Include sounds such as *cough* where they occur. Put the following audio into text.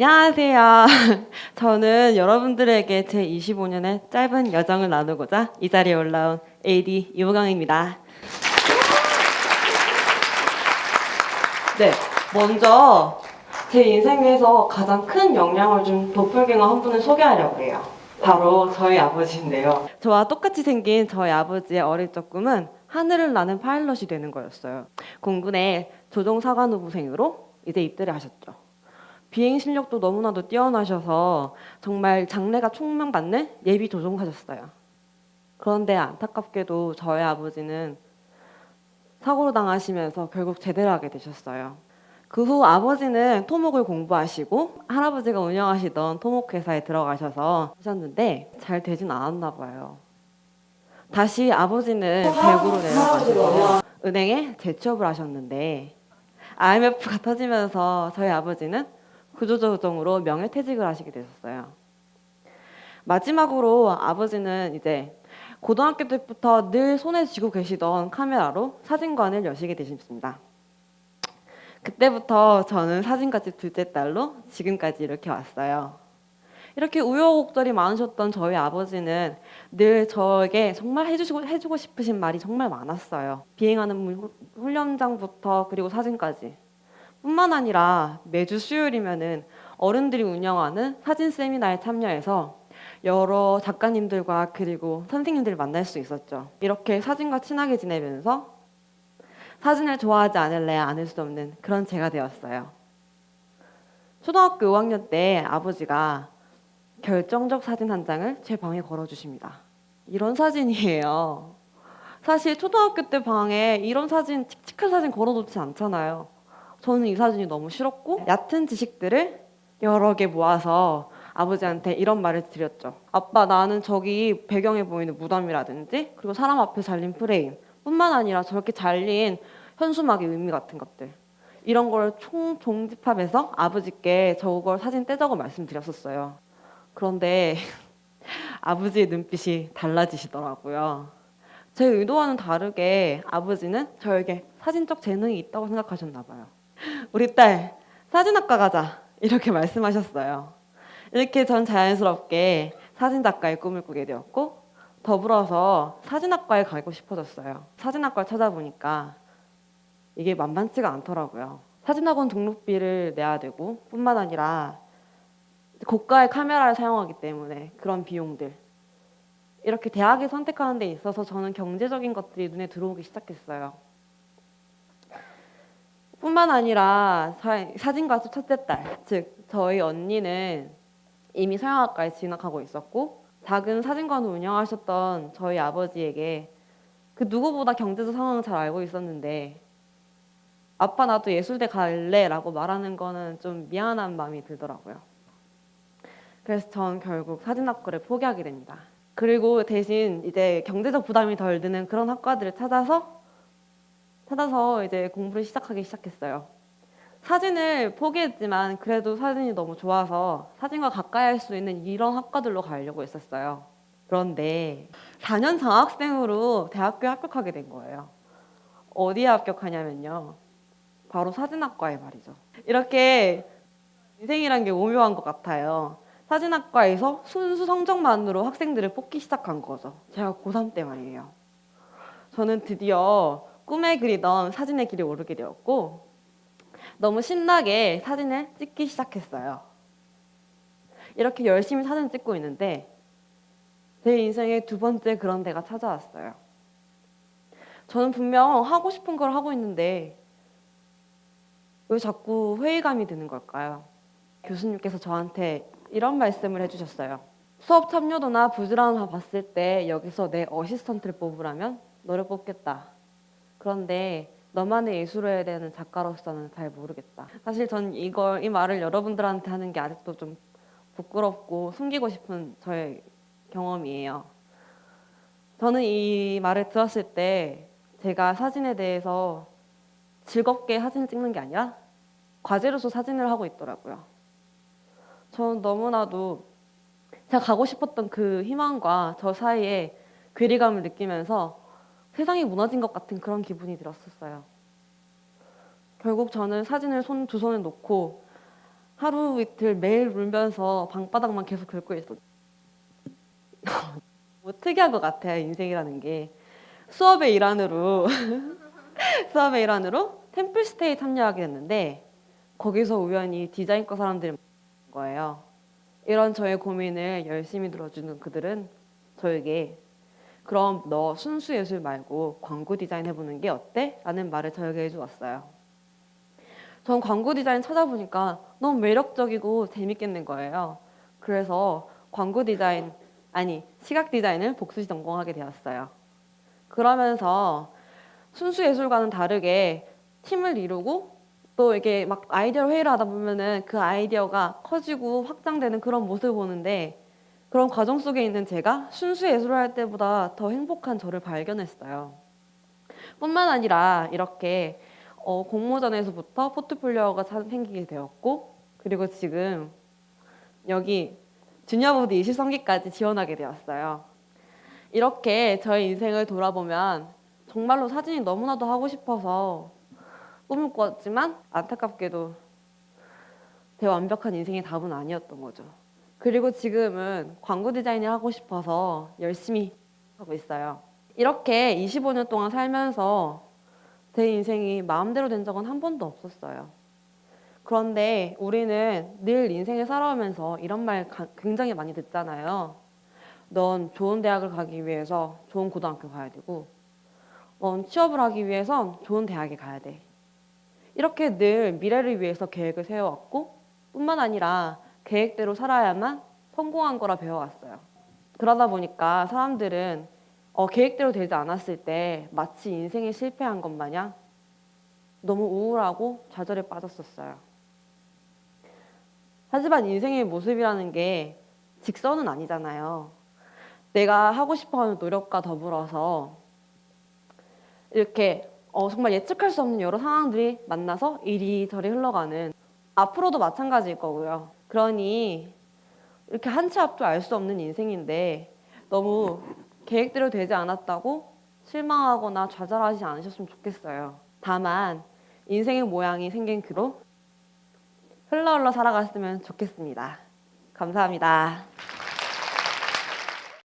안녕하세요. *laughs* 저는 여러분들에게 제 25년의 짧은 여정을 나누고자 이 자리에 올라온 AD 이호강입니다. 네, 먼저 제 인생에서 가장 큰 영향을 준 도플갱어 한 분을 소개하려고 해요. 바로 저희 아버지인데요. 저와 똑같이 생긴 저희 아버지의 어릴 적 꿈은 하늘을 나는 파일럿이 되는 거였어요. 공군의 조종사관 후보생으로 이제 입대를 하셨죠. 비행 실력도 너무나도 뛰어나셔서 정말 장래가 촉망받는 예비 조종사셨어요. 그런데 안타깝게도 저희 아버지는 사고로 당하시면서 결국 제대를 하게 되셨어요. 그 후 아버지는 토목을 공부하시고 할아버지가 운영하시던 토목 회사에 들어가셔서 하셨는데 잘 되진 않았나 봐요. 다시 아버지는 대구로 내려가시고 은행에 재취업을 하셨는데 IMF가 터지면서 저희 아버지는 구조조정으로 명예퇴직을 하시게 되셨어요. 마지막으로 아버지는 이제 고등학교 때부터 늘 손에 쥐고 계시던 카메라로 사진관을 여시게 되셨습니다. 그때부터 저는 사진가집 둘째 딸로 지금까지 이렇게 왔어요. 이렇게 우여곡절이 많으셨던 저희 아버지는 늘 저에게 정말 해주시고 해주고 싶으신 말이 정말 많았어요. 비행하는 문- 훈련장부터 그리고 사진까지. 뿐만 아니라 매주 수요일이면은 어른들이 운영하는 사진 세미나에 참여해서 여러 작가님들과 그리고 선생님들을 만날 수 있었죠. 이렇게 사진과 친하게 지내면서 사진을 좋아하지 않을래야 않을 수 없는 그런 제가 되었어요. 초등학교 5학년 때 아버지가 결정적 사진 한 장을 제 방에 걸어주십니다. 이런 사진이에요. 사실 초등학교 때 방에 이런 사진, 칙칙한 사진 걸어놓지 않잖아요. 저는 이 사진이 너무 싫었고 얕은 지식들을 여러 개 모아서 아버지한테 이런 말을 드렸죠. 아빠 나는 저기 배경에 보이는 무덤이라든지 그리고 사람 앞에 잘린 프레임 뿐만 아니라 저렇게 잘린 현수막의 의미 같은 것들 이런 걸 총 종집합해서 아버지께 저걸 사진 떼자고 말씀드렸었어요. 그런데 *laughs* 아버지의 눈빛이 달라지시더라고요. 제 의도와는 다르게 아버지는 저에게 사진적 재능이 있다고 생각하셨나 봐요. 우리 딸 사진학과 가자 이렇게 말씀하셨어요. 이렇게 전 자연스럽게 사진 작가의 꿈을 꾸게 되었고 더불어서 사진학과에 가고 싶어졌어요. 사진학과를 찾아보니까 이게 만만치가 않더라고요. 사진학원 등록비를 내야 되고 뿐만 아니라 고가의 카메라를 사용하기 때문에 그런 비용들 이렇게 대학을 선택하는 데 있어서 저는 경제적인 것들이 눈에 들어오기 시작했어요. 뿐만 아니라 사, 사진가수 첫째 딸, 즉 저희 언니는 이미 서양학과에 진학하고 있었고 작은 사진관을 운영하셨던 저희 아버지에게 그 누구보다 경제적 상황을 잘 알고 있었는데 아빠 나도 예술대 갈래라고 말하는 거는 좀 미안한 마음이 들더라고요. 그래서 전 결국 사진학과를 포기하게 됩니다. 그리고 대신 이제 경제적 부담이 덜 드는 그런 학과들을 찾아서 찾아서 이제 공부를 시작하기 시작했어요. 사진을 포기했지만 그래도 사진이 너무 좋아서 사진과 가까이 할 수 있는 이런 학과들로 가려고 했었어요. 그런데 4년 장학생으로 대학교에 합격하게 된 거예요. 어디에 합격하냐면요. 바로 사진학과에 말이죠. 이렇게 인생이란 게 오묘한 것 같아요. 사진학과에서 순수 성적만으로 학생들을 뽑기 시작한 거죠. 제가 고3 때 말이에요. 저는 드디어 꿈에 그리던 사진의 길에 오르게 되었고 너무 신나게 사진을 찍기 시작했어요. 이렇게 열심히 사진 찍고 있는데 제 인생의 두 번째 그런 데가 찾아왔어요. 저는 분명 하고 싶은 걸 하고 있는데 왜 자꾸 회의감이 드는 걸까요? 교수님께서 저한테 이런 말씀을 해주셨어요. 수업 참여도나 부지런함 봤을 때 여기서 내 어시스턴트를 뽑으라면 너를 뽑겠다. 그런데 너만의 예술에 대한 작가로서는 잘 모르겠다. 사실 전 이걸 이 말을 여러분들한테 하는 게 아직도 좀 부끄럽고 숨기고 싶은 저의 경험이에요. 저는 이 말을 들었을 때 제가 사진에 대해서 즐겁게 사진을 찍는 게 아니라 과제로서 사진을 하고 있더라고요. 저는 너무나도 제가 가고 싶었던 그 희망과 저 사이에 괴리감을 느끼면서 세상이 무너진 것 같은 그런 기분이 들었었어요. 결국 저는 사진을 손 두 손에 놓고 하루 이틀 매일 울면서 방바닥만 계속 긁고 있어. *laughs* 뭐 특이한 것 같아요 인생이라는 게 수업의 일환으로 *laughs* 수업의 일환으로 템플스테이 참여하게 됐는데 거기서 우연히 디자인과 사람들이 거예요. 이런 저의 고민을 열심히 들어주는 그들은 저에게 그럼 너 순수 예술 말고 광고 디자인 해보는 게 어때? 라는 말을 저에게 해주었어요. 전 광고 디자인 찾아보니까 너무 매력적이고 재밌겠는 거예요. 그래서 광고 디자인, 아니, 시각 디자인을 복수시 전공하게 되었어요. 그러면서 순수 예술과는 다르게 팀을 이루고 또 이게 막 아이디어 회의를 하다 보면은 그 아이디어가 커지고 확장되는 그런 모습을 보는데 그런 과정 속에 있는 제가 순수 예술을 할 때보다 더 행복한 저를 발견했어요. 뿐만 아니라 이렇게 어, 공모전에서부터 포트폴리오가 사- 생기게 되었고 그리고 지금 여기 주니어 보드 23기까지 지원하게 되었어요. 이렇게 저의 인생을 돌아보면 정말로 사진이 너무나도 하고 싶어서 꿈을 꿨지만 안타깝게도 대 완벽한 인생의 답은 아니었던 거죠. 그리고 지금은 광고 디자인을 하고 싶어서 열심히 하고 있어요. 이렇게 25년 동안 살면서 제 인생이 마음대로 된 적은 한 번도 없었어요. 그런데 우리는 늘 인생을 살아오면서 이런 말 가- 굉장히 많이 듣잖아요. 넌 좋은 대학을 가기 위해서 좋은 고등학교 가야 되고, 넌 취업을 하기 위해선 좋은 대학에 가야 돼. 이렇게 늘 미래를 위해서 계획을 세워왔고, 뿐만 아니라 계획대로 살아야만 성공한 거라 배워왔어요. 그러다 보니까 사람들은 어, 계획대로 되지 않았을 때 마치 인생에 실패한 것 마냥 너무 우울하고 좌절에 빠졌었어요. 하지만 인생의 모습이라는 게 직선은 아니잖아요. 내가 하고 싶어 하는 노력과 더불어서 이렇게 어, 정말 예측할 수 없는 여러 상황들이 만나서 이리저리 흘러가는 앞으로도 마찬가지일 거고요. 그러니 이렇게 한 치 앞도 알 수 없는 인생인데 너무 계획대로 되지 않았다고 실망하거나 좌절하지 않으셨으면 좋겠어요. 다만 인생의 모양이 생긴 그로 흘러 흘러 살아갔으면 좋겠습니다. 감사합니다.